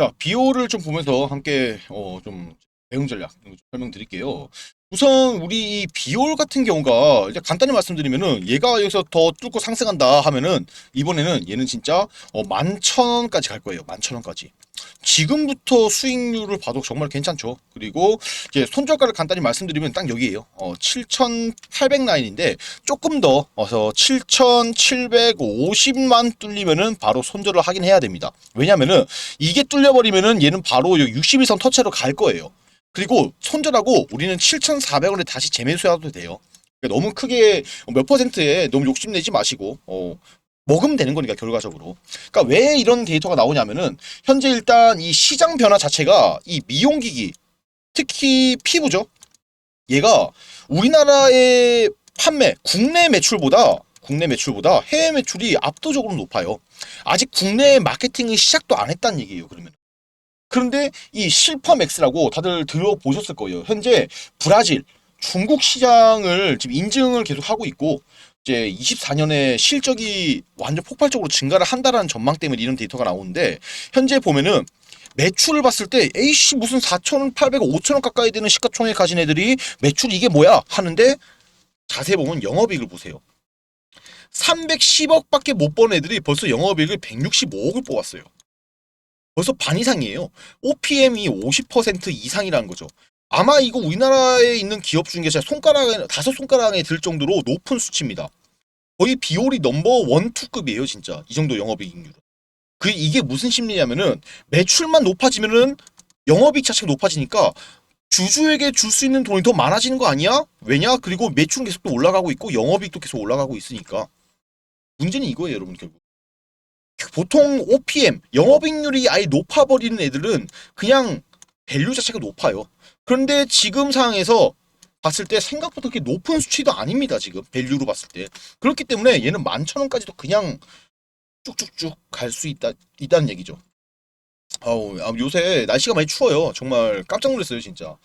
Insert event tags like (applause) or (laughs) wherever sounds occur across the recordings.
자, 비오를 좀 보면서 함께 어, 좀 대응 전략 좀 설명드릴게요. 우선 우리 이 비올 같은 경우가 이제 간단히 말씀드리면은 얘가 여기서 더 뚫고 상승한다 하면은 이번에는 얘는 진짜 어, 만천 원까지 갈 거예요. 만천 원까지. 지금부터 수익률을 봐도 정말 괜찮죠. 그리고 이제 손절가를 간단히 말씀드리면 딱 여기에요. 어, 7,800 라인인데 조금 더 어서 7,750만 뚫리면은 바로 손절을 하긴 해야 됩니다. 왜냐면은 이게 뚫려버리면은 얘는 바로 61선 터치로 갈 거예요. 그리고 손절하고 우리는 7,400원에 다시 재매수해도 돼요. 그러니까 너무 크게 몇 퍼센트에 너무 욕심내지 마시고 어, 먹으면 되는 거니까 결과적으로. 그러니까 왜 이런 데이터가 나오냐면은 현재 일단 이 시장 변화 자체가 이 미용기기 특히 피부죠. 얘가 우리나라의 판매 국내 매출보다 국내 매출보다 해외 매출이 압도적으로 높아요. 아직 국내 마케팅이 시작도 안 했다는 얘기예요. 그러면. 그런데 이 실퍼맥스라고 다들 들어보셨을 거예요. 현재 브라질, 중국 시장을 지금 인증을 계속 하고 있고 이제 24년에 실적이 완전 폭발적으로 증가를 한다라는 전망 때문에 이런 데이터가 나오는데 현재 보면은 매출을 봤을 때 에이씨 무슨 4,800원, 5,000원 가까이 되는 시가총액 가진 애들이 매출 이게 뭐야 하는데 자세히 보면 영업이익을 보세요. 310억밖에 못 번 애들이 벌써 영업이익을 165억을 뽑았어요. 벌써 반 이상이에요. OPM이 50% 이상이라는 거죠. 아마 이거 우리나라에 있는 기업 중에 제가 손가락에 다섯 손가락에 들 정도로 높은 수치입니다. 거의 비올이 넘버 원, 투급이에요, 진짜. 이 정도 영업이익률은. 그 이게 무슨 심리냐면은 매출만 높아지면은 영업이익 자체가 높아지니까 주주에게 줄 수 있는 돈이 더 많아지는 거 아니야? 왜냐? 그리고 매출은 계속 또 올라가고 있고 영업이익도 계속 올라가고 있으니까. 문제는 이거예요, 여러분 결국. 보통 OPM 영업이익률이 아예 높아버리는 애들은 그냥 밸류 자체가 높아요. 그런데 지금 상황에서 봤을 때 생각보다 그렇게 높은 수치도 아닙니다. 지금 밸류로 봤을 때 그렇기 때문에 얘는 만천 원까지도 그냥 쭉쭉쭉 갈 수 있다 있다는 얘기죠. 아우 아, 요새 날씨가 많이 추워요. 정말 깜짝 놀랐어요, 진짜.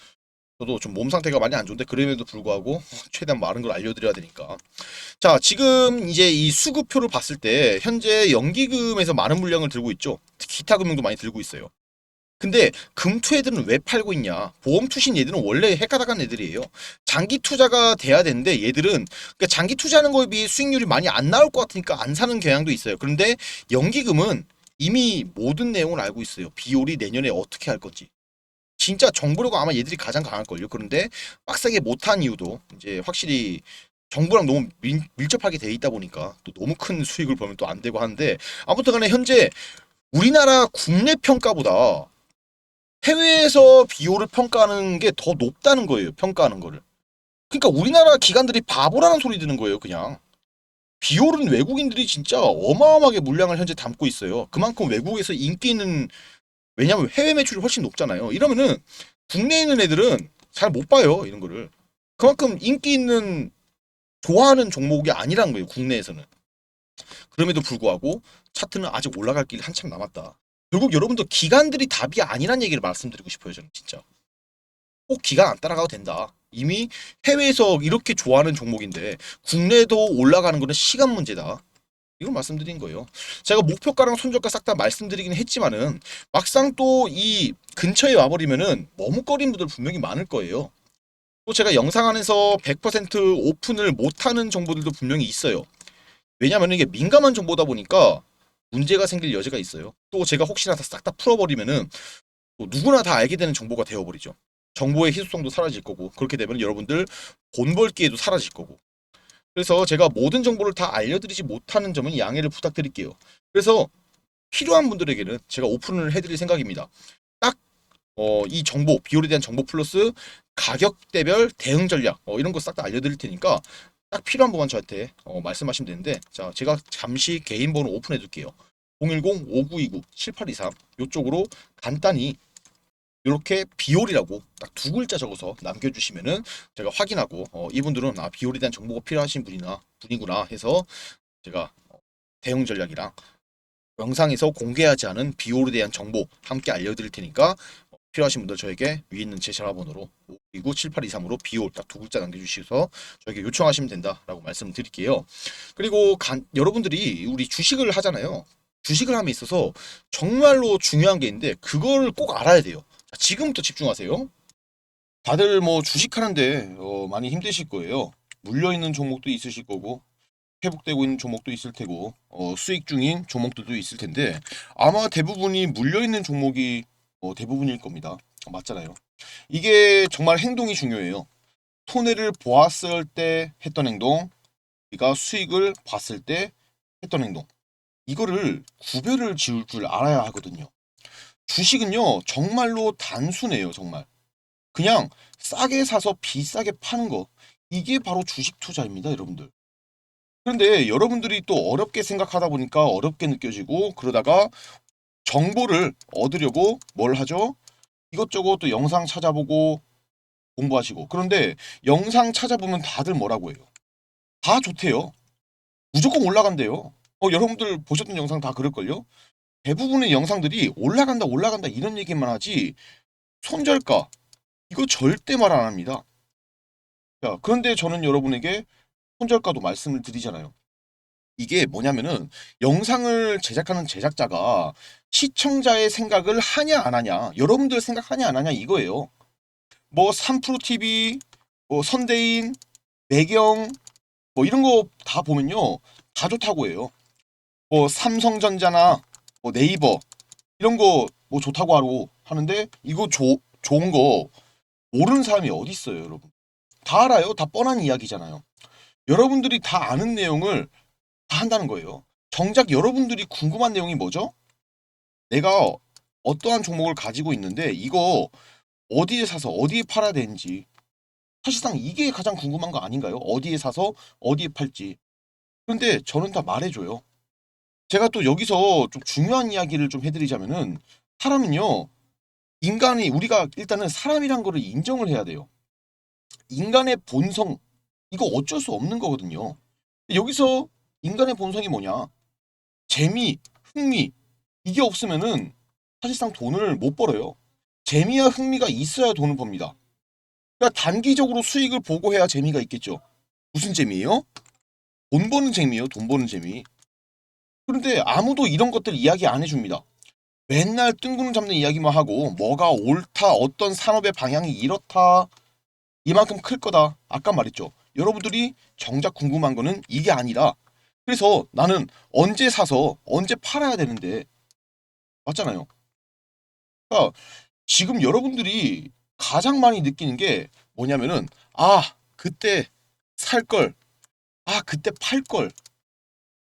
저도 좀 몸 상태가 많이 안 좋은데 그럼에도 불구하고 (laughs) 최대한 많은 걸 알려드려야 되니까. 자, 지금 이제 이 수급표를 봤을 때 현재 연기금에서 많은 물량을 들고 있죠. 기타 금융도 많이 들고 있어요. 근데 금투 애들은 왜 팔고 있냐? 보험 투신 얘들은 원래 핵가닥한 애들이에요. 장기 투자가 돼야 되는데 얘들은 그러니까 장기 투자하는 거에 비해 수익률이 많이 안 나올 것 같으니까 안 사는 경향도 있어요. 그런데 연기금은 이미 모든 내용을 알고 있어요. 비올이 내년에 어떻게 할 건지. 진짜 정부라고 아마 얘들이 가장 강할걸요. 그런데 빡세게 못한 이유도 이제 확실히 정부랑 너무 밀, 밀접하게 돼 있다 보니까 또 너무 큰 수익을 보면 또 안 되고 하는데 아무튼 간에 현재 우리나라 국내 평가보다 해외에서 비올을 평가하는 게 더 높다는 거예요. 평가하는 거를. 그러니까 우리나라 기관들이 바보라는 소리 드는 거예요. 그냥. 비올은 외국인들이 진짜 어마어마하게 물량을 현재 담고 있어요. 그만큼 외국에서 인기 있는 왜냐면 해외 매출이 훨씬 높잖아요. 이러면은 국내에 있는 애들은 잘 못 봐요. 이런 거를. 그만큼 인기 있는 좋아하는 종목이 아니란 거예요. 국내에서는. 그럼에도 불구하고 차트는 아직 올라갈 길이 한참 남았다. 결국 여러분들 기간들이 답이 아니란 얘기를 말씀드리고 싶어요. 저는 진짜. 꼭 기간 안 따라가도 된다. 이미 해외에서 이렇게 좋아하는 종목인데 국내에도 올라가는 거는 시간 문제다. 이걸 말씀드린 거예요. 제가 목표가랑 손절가 싹 다 말씀드리긴 했지만은 막상 또 이 근처에 와버리면은 머뭇거리는 분들 분명히 많을 거예요. 또 제가 영상 안에서 100% 오픈을 못하는 정보들도 분명히 있어요. 왜냐면 이게 민감한 정보다 보니까 문제가 생길 여지가 있어요. 또 제가 혹시나 싹 다 풀어버리면은 또 누구나 다 알게 되는 정보가 되어버리죠. 정보의 희소성도 사라질 거고 그렇게 되면 여러분들 기회도 사라질 거고 그래서 제가 모든 정보를 다 알려드리지 못하는 점은 양해를 부탁드릴게요. 그래서 필요한 분들에게는 제가 오픈을 해드릴 생각입니다. 딱, 어, 이 정보, 비율에 대한 정보 플러스 가격대별 대응 전략, 어, 이런 거 싹 다 알려드릴 테니까 딱 필요한 부분 저한테 어, 말씀하시면 되는데, 자, 제가 잠시 개인 번호 오픈해 둘게요. 010-5929-7823 이쪽으로 간단히 이렇게 비올이라고 딱 두 글자 적어서 남겨주시면은 제가 확인하고 어, 이분들은 아 비올에 대한 정보가 필요하신 분이나 분이구나 해서 제가 어, 대응 전략이랑 영상에서 공개하지 않은 비올에 대한 정보 함께 알려드릴 테니까 어, 필요하신 분들 저에게 위에 있는 제 전화번호로 529-7823으로 비올 딱 두 글자 남겨주셔서 저에게 요청하시면 된다라고 말씀드릴게요. 그리고 간, 여러분들이 우리 주식을 하잖아요. 주식을 함에 있어서 정말로 중요한 게 있는데 그걸 꼭 알아야 돼요. 자, 지금부터 집중하세요. 다들 뭐 주식하는데 어, 많이 힘드실 거예요. 물려 있는 종목도 있으실 거고 회복되고 있는 종목도 있을 테고 어, 수익 중인 종목들도 있을 텐데 아마 대부분이 물려 있는 종목이 어, 대부분일 겁니다. 어, 맞잖아요. 이게 정말 행동이 중요해요. 손해를 보았을 때 했던 행동, 우리가 수익을 봤을 때 했던 행동. 이거를 구별을 지을 줄 알아야 하거든요. 주식은요, 정말로 단순해요, 정말. 그냥 싸게 사서 비싸게 파는 거. 이게 바로 주식 투자입니다, 여러분들. 그런데 여러분들이 또 어렵게 생각하다 보니까 어렵게 느껴지고 그러다가 정보를 얻으려고 뭘 하죠? 이것저것 또 영상 찾아보고 공부하시고. 그런데 영상 찾아보면 다들 뭐라고 해요? 다 좋대요. 무조건 올라간대요. 어, 여러분들 보셨던 영상 다 그럴걸요? 대부분의 영상들이 올라간다, 올라간다 이런 얘기만 하지 손절가 이거 절대 말 안 합니다. 자, 그런데 저는 여러분에게 손절가도 말씀을 드리잖아요. 이게 뭐냐면은 영상을 제작하는 제작자가 시청자의 생각을 하냐 안 하냐, 여러분들 생각하냐 안 하냐 이거예요. 뭐 3프로TV, 뭐 선대인, 매경 뭐 이런 거 다 보면요 다 좋다고 해요. 뭐 삼성전자나 뭐 네이버 이런 거 뭐 좋다고 하고 하는데 이거 조, 좋은 거 모르는 사람이 어디 있어요, 여러분? 다 알아요. 다 뻔한 이야기잖아요. 여러분들이 다 아는 내용을 다 한다는 거예요. 정작 여러분들이 궁금한 내용이 뭐죠? 내가 어떠한 종목을 가지고 있는데 이거 어디에 사서 어디에 팔아야 되는지 사실상 이게 가장 궁금한 거 아닌가요? 어디에 사서 어디에 팔지. 그런데 저는 다 말해줘요. 제가 또 여기서 좀 중요한 이야기를 좀 해드리자면은 사람은요 인간이 우리가 일단은 사람이란 거를 인정을 해야 돼요. 인간의 본성 이거 어쩔 수 없는 거거든요. 여기서 인간의 본성이 뭐냐? 재미, 흥미 이게 없으면은 사실상 돈을 못 벌어요. 재미와 흥미가 있어야 돈을 법니다. 그러니까 단기적으로 수익을 보고 해야 재미가 있겠죠. 무슨 재미예요? 돈 버는 재미예요. 돈 버는 재미. 그런데 아무도 이런 것들 이야기 안 해줍니다. 맨날 뜬구름 잡는 이야기만 하고 뭐가 옳다, 어떤 산업의 방향이 이렇다, 이만큼 클 거다. 아까 말했죠. 여러분들이 정작 궁금한 거는 이게 아니라 그래서 나는 언제 사서 언제 팔아야 되는데 맞잖아요. 그러니까 지금 여러분들이 가장 많이 느끼는 게 뭐냐면은 아 그때 살 걸, 아 그때 팔 걸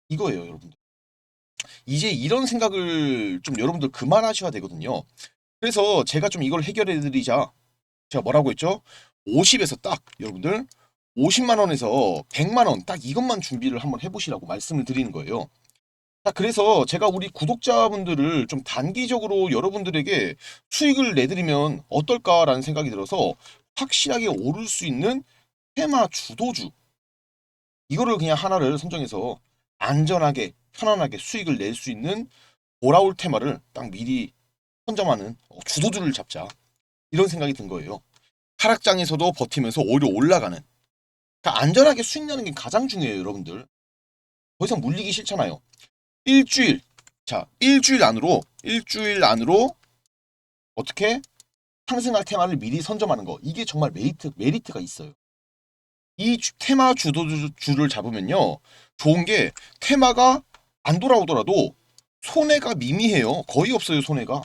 이거예요, 여러분들. 이제 이런 생각을 좀 여러분들 그만하셔야 되거든요. 그래서 제가 좀 이걸 해결해 드리자. 제가 뭐라고 했죠? 50에서 딱 여러분들 50만 원에서 100만 원 딱 이것만 준비를 한번 해보시라고 말씀을 드리는 거예요. 자, 그래서 제가 우리 구독자분들을 좀 단기적으로 여러분들에게 수익을 내드리면 어떨까라는 생각이 들어서 확실하게 오를 수 있는 테마 주도주 이거를 그냥 하나를 선정해서 안전하게 편안하게 수익을 낼 수 있는 돌아올 테마를 딱 미리 선점하는 어, 주도주를 잡자 이런 생각이 든 거예요. 하락장에서도 버티면서 오히려 올라가는 그러니까 안전하게 수익 내는 게 가장 중요해요, 여러분들. 더 이상 물리기 싫잖아요. 일주일 자 일주일 안으로 일주일 안으로 어떻게 상승할 테마를 미리 선점하는 거 이게 정말 메리트 메리트가 있어요. 이 주- 테마 주도주를 잡으면요 좋은 게 테마가 안 돌아오더라도 손해가 미미해요. 거의 없어요 손해가.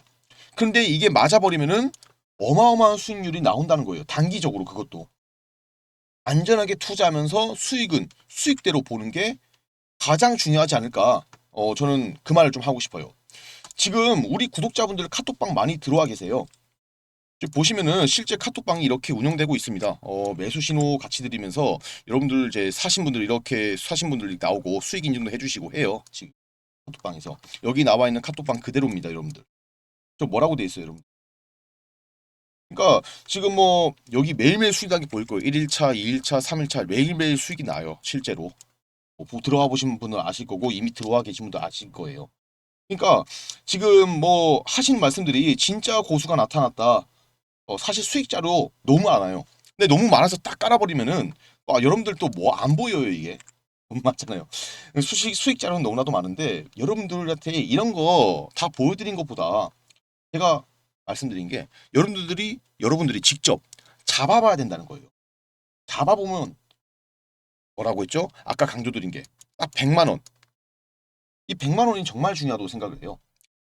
근데 이게 맞아버리면은 어마어마한 수익률이 나온다는 거예요. 단기적으로 그것도. 안전하게 투자하면서 수익은 수익대로 보는 게 가장 중요하지 않을까. 어, 저는 그 말을 좀 하고 싶어요. 지금 우리 구독자분들 카톡방 많이 들어와 계세요. 보시면은 실제 카톡방이 이렇게 운영되고 있습니다. 어, 매수 신호 같이 드리면서 여러분들 이제 사신 분들 이렇게 사신 분들이 나오고 수익 인증도 해주시고 해요. 지금 카톡방에서 여기 나와 있는 카톡방 그대로입니다, 여러분들. 저 뭐라고 돼 있어요, 여러분? 그러니까 지금 뭐 여기 매일매일 수익 나게 보일 거예요. 1일차, 2일차, 3일차 매일매일 수익이 나요. 실제로. 뭐 보- 들어와 보신 분은 아실 거고 이미 들어와 계신 분도 아실 거예요. 그러니까 지금 뭐 하신 말씀들이 진짜 고수가 나타났다. 어, 사실 수익 자료 너무 많아요. 근데 너무 많아서 딱 깔아버리면은 아, 여러분들 또 뭐 안 보여요 이게. 돈 많잖아요. 수익 수익 자료는 너무나도 많은데 여러분들한테 이런 거 다 보여드린 것보다 제가 말씀드린 게 여러분들이 여러분들이 직접 잡아봐야 된다는 거예요. 잡아보면 뭐라고 했죠? 아까 강조드린 게 딱 100만 원. 이 100만 원이 정말 중요하다고 생각을 해요.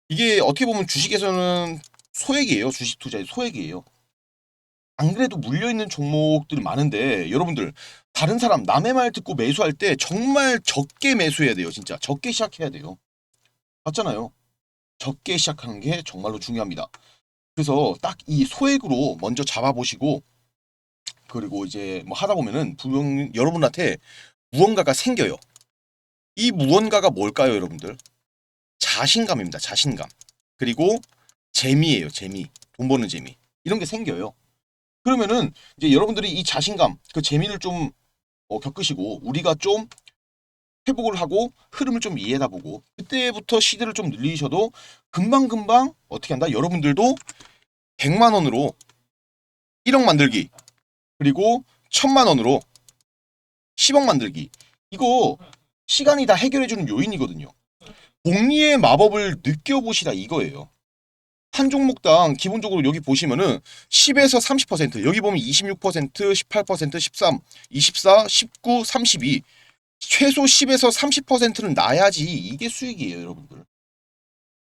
이게 어떻게 보면 주식에서는 소액이에요. 주식 투자의 소액이에요. 안 그래도 물려 있는 종목들이 많은데 여러분들 다른 사람 남의 말 듣고 매수할 때 정말 적게 매수해야 돼요. 진짜 적게 시작해야 돼요. 맞잖아요. 적게 시작하는 게 정말로 중요합니다. 그래서 딱 이 소액으로 먼저 잡아보시고 그리고 이제 뭐 하다 보면은 분명 여러분한테 무언가가 생겨요. 이 무언가가 뭘까요, 여러분들? 자신감입니다. 자신감. 그리고 재미예요, 재미. 돈 버는 재미. 이런 게 생겨요. 그러면은 이제 여러분들이 이 자신감, 그 재미를 좀 어, 겪으시고 우리가 좀 회복을 하고 흐름을 좀 이해하다 보고 그때부터 시드를 좀 늘리셔도 금방금방 어떻게 한다? 여러분들도 100만 원으로 1억 만들기 그리고 1000만 원으로 10억 만들기 이거 시간이 다 해결해주는 요인이거든요. 복리의 마법을 느껴보시라 이거예요. 한 종목당 기본적으로 여기 보시면은 10에서 30% 여기 보면 26% 18% 13 24 19 32 최소 10에서 30%는 나야지. 이게 수익이에요 여러분들.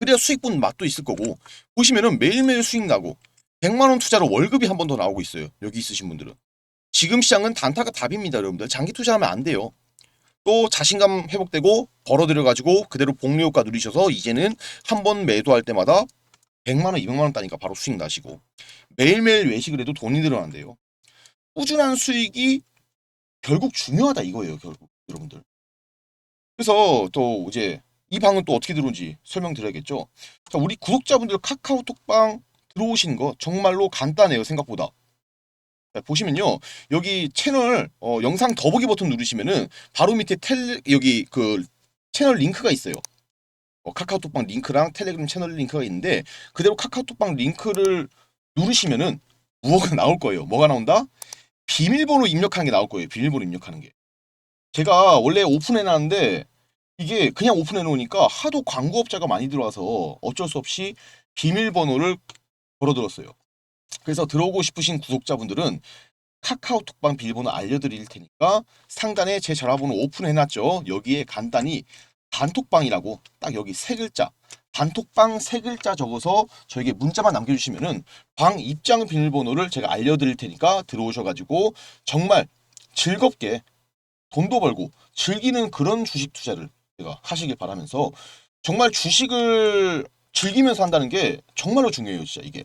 그래야 수익분 맛도 있을 거고. 보시면은 매일매일 수익 나고 100만원 투자로 월급이 한 번 더 나오고 있어요 여기 있으신 분들은. 지금 시장은 단타가 답입니다 여러분들. 장기 투자하면 안 돼요. 또 자신감 회복되고 벌어들여 가지고 그대로 복리 효과 누리셔서 이제는 한 번 매도할 때마다 100만 원, 200만 원 따니까 바로 수익 나시고 매일매일 외식을 해도 돈이 늘어난대요. 꾸준한 수익이 결국 중요하다 이거예요, 결국 여러분들. 그래서 또 이제 이 방은 또 어떻게 들어온지 설명드려야겠죠. 자, 우리 구독자분들 카카오톡방 들어오신 거 정말로 간단해요, 생각보다. 자, 보시면요. 여기 채널 어, 영상 더보기 버튼 누르시면은 바로 밑에 텔 여기 그 채널 링크가 있어요. 어, 카카오톡방 링크랑 텔레그램 채널 링크가 있는데 그대로 카카오톡방 링크를 누르시면은 무엇가 (laughs) 나올 거예요. 뭐가 나온다? 비밀번호 입력하는 게 나올 거예요. 비밀번호 입력하는 게. 제가 원래 오픈해 놨는데 이게 그냥 오픈해 놓으니까 하도 광고업자가 많이 들어와서 어쩔 수 없이 비밀번호를 걸어들었어요. 그래서 들어오고 싶으신 구독자분들은 카카오톡방 비밀번호 알려드릴 테니까 상단에 제 전화번호 오픈해 놨죠. 여기에 간단히 단톡방이라고 딱 여기 세 글자 단톡방 세 글자 적어서 저에게 문자만 남겨주시면은 방 입장 비밀번호를 제가 알려드릴 테니까 들어오셔가지고 정말 즐겁게 돈도 벌고 즐기는 그런 주식 투자를 제가 하시길 바라면서 정말 주식을 즐기면서 한다는 게 정말로 중요해요 진짜 이게